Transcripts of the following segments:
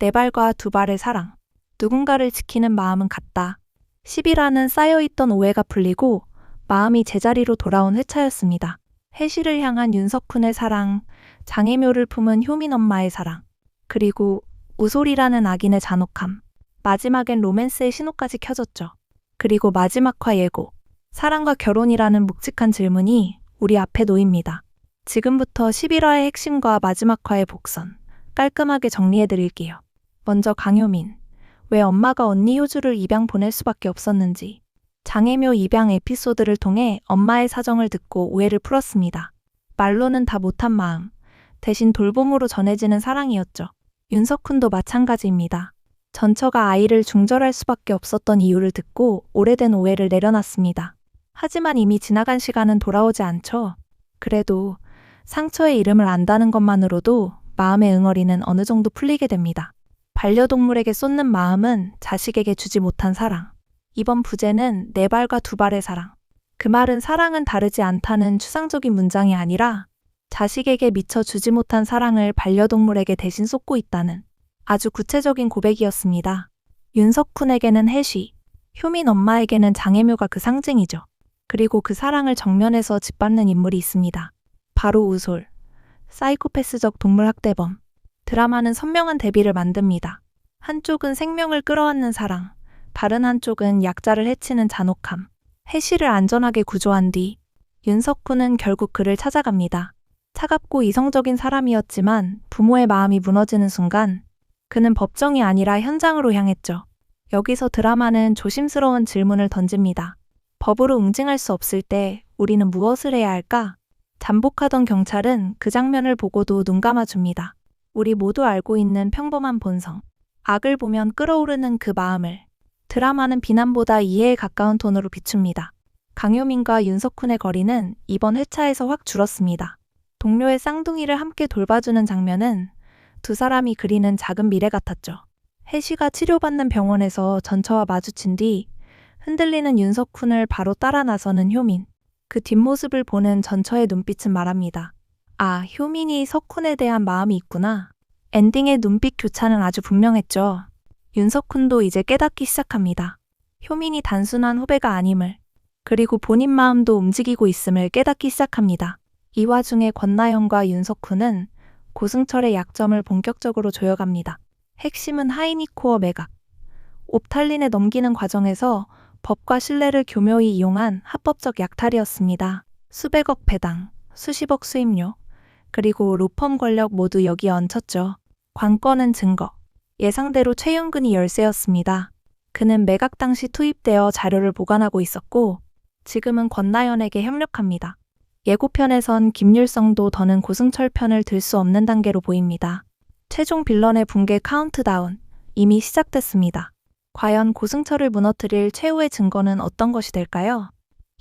네 발과 두 발의 사랑. 누군가를 지키는 마음은 같다. 10이라는 쌓여있던 오해가 풀리고 마음이 제자리로 돌아온 회차였습니다. 해시를 향한 윤석훈의 사랑, 장애묘를 품은 효민 엄마의 사랑, 그리고 우솔이라는 악인의 잔혹함. 마지막엔 로맨스의 신호까지 켜졌죠. 그리고 마지막화 예고. 사랑과 결혼이라는 묵직한 질문이 우리 앞에 놓입니다. 지금부터 11화의 핵심과 마지막화의 복선. 깔끔하게 정리해 드릴게요. 먼저 강효민. 왜 엄마가 언니 효주를 입양 보낼 수밖에 없었는지. 장애묘 입양 에피소드를 통해 엄마의 사정을 듣고 오해를 풀었습니다. 말로는 다 못한 마음. 대신 돌봄으로 전해지는 사랑이었죠. 윤석훈도 마찬가지입니다. 전처가 아이를 중절할 수밖에 없었던 이유를 듣고 오래된 오해를 내려놨습니다. 하지만 이미 지나간 시간은 돌아오지 않죠. 그래도 상처의 이름을 안다는 것만으로도 마음의 응어리는 어느 정도 풀리게 됩니다. 반려동물에게 쏟는 마음은 자식에게 주지 못한 사랑. 이번 부제는 네 발과 두 발의 사랑. 그 말은 사랑은 다르지 않다는 추상적인 문장이 아니라 자식에게 미처 주지 못한 사랑을 반려동물에게 대신 쏟고 있다는 아주 구체적인 고백이었습니다. 윤석훈에게는 해시, 효민 엄마에게는 장애묘가 그 상징이죠. 그리고 그 사랑을 정면에서 짓밟는 인물이 있습니다. 바로 우솔. 사이코패스적 동물학대범. 드라마는 선명한 대비를 만듭니다. 한쪽은 생명을 끌어안는 사랑, 다른 한쪽은 약자를 해치는 잔혹함. 해시를 안전하게 구조한 뒤 윤석훈은 결국 그를 찾아갑니다. 차갑고 이성적인 사람이었지만 부모의 마음이 무너지는 순간 그는 법정이 아니라 현장으로 향했죠. 여기서 드라마는 조심스러운 질문을 던집니다. 법으로 응징할 수 없을 때 우리는 무엇을 해야 할까? 잠복하던 경찰은 그 장면을 보고도 눈 감아줍니다. 우리 모두 알고 있는 평범한 본성. 악을 보면 끓어오르는 그 마음을. 드라마는 비난보다 이해에 가까운 톤으로 비춥니다. 강효민과 윤석훈의 거리는 이번 회차에서 확 줄었습니다. 동료의 쌍둥이를 함께 돌봐주는 장면은 두 사람이 그리는 작은 미래 같았죠. 혜시가 치료받는 병원에서 전처와 마주친 뒤 흔들리는 윤석훈을 바로 따라 나서는 효민. 그 뒷모습을 보는 전처의 눈빛은 말합니다. 아, 효민이 석훈에 대한 마음이 있구나. 엔딩의 눈빛 교차는 아주 분명했죠. 윤석훈도 이제 깨닫기 시작합니다. 효민이 단순한 후배가 아님을, 그리고 본인 마음도 움직이고 있음을 깨닫기 시작합니다. 이 와중에 권나영과 윤석훈은 고승철의 약점을 본격적으로 조여갑니다. 핵심은 하이니코어 매각. 옵탈린에 넘기는 과정에서 법과 신뢰를 교묘히 이용한 합법적 약탈이었습니다. 수백억 배당, 수십억 수임료, 그리고 로펌 권력 모두 여기에 얹혔죠. 관건은 증거. 예상대로 최윤근이 열쇠였습니다. 그는 매각 당시 투입되어 자료를 보관하고 있었고, 지금은 권나연에게 협력합니다. 예고편에선 김율성도 더는 고승철 편을 들 수 없는 단계로 보입니다. 최종 빌런의 붕괴 카운트다운 이미 시작됐습니다. 과연 고승철을 무너뜨릴 최후의 증거는 어떤 것이 될까요?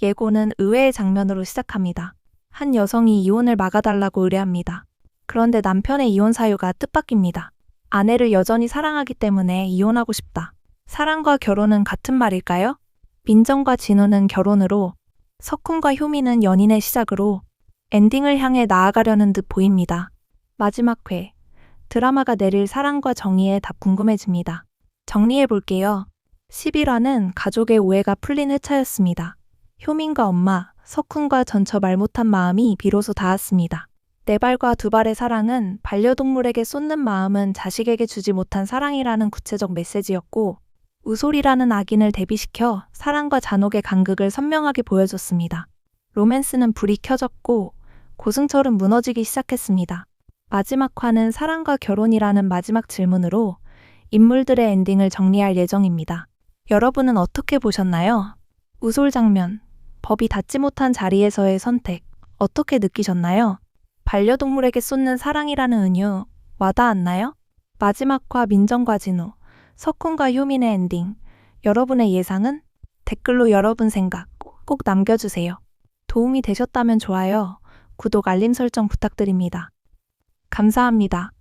예고는 의외의 장면으로 시작합니다. 한 여성이 이혼을 막아달라고 의뢰합니다. 그런데 남편의 이혼 사유가 뜻밖입니다. 아내를 여전히 사랑하기 때문에 이혼하고 싶다. 사랑과 결혼은 같은 말일까요? 민정과 진우는 결혼으로, 석훈과 효미는 연인의 시작으로 엔딩을 향해 나아가려는 듯 보입니다. 마지막 회. 드라마가 내릴 사랑과 정의에 답 궁금해집니다. 정리해 볼게요. 11화는 가족의 오해가 풀린 회차였습니다. 효민과 엄마, 석훈과 전처 말 못한 마음이 비로소 닿았습니다. 네 발과 두 발의 사랑은 반려동물에게 쏟는 마음은 자식에게 주지 못한 사랑이라는 구체적 메시지였고, 우솔이라는 악인을 대비시켜 사랑과 잔혹의 간극을 선명하게 보여줬습니다. 로맨스는 불이 켜졌고, 고승철은 무너지기 시작했습니다. 마지막 화는 사랑과 결혼이라는 마지막 질문으로 인물들의 엔딩을 정리할 예정입니다. 여러분은 어떻게 보셨나요? 우솔 장면, 법이 닿지 못한 자리에서의 선택, 어떻게 느끼셨나요? 반려동물에게 쏟는 사랑이라는 은유, 와닿았나요? 마지막화 민정과 진우, 석훈과 효민의 엔딩, 여러분의 예상은? 댓글로 여러분 생각 꼭 남겨주세요. 도움이 되셨다면 좋아요, 구독, 알림 설정 부탁드립니다. 감사합니다.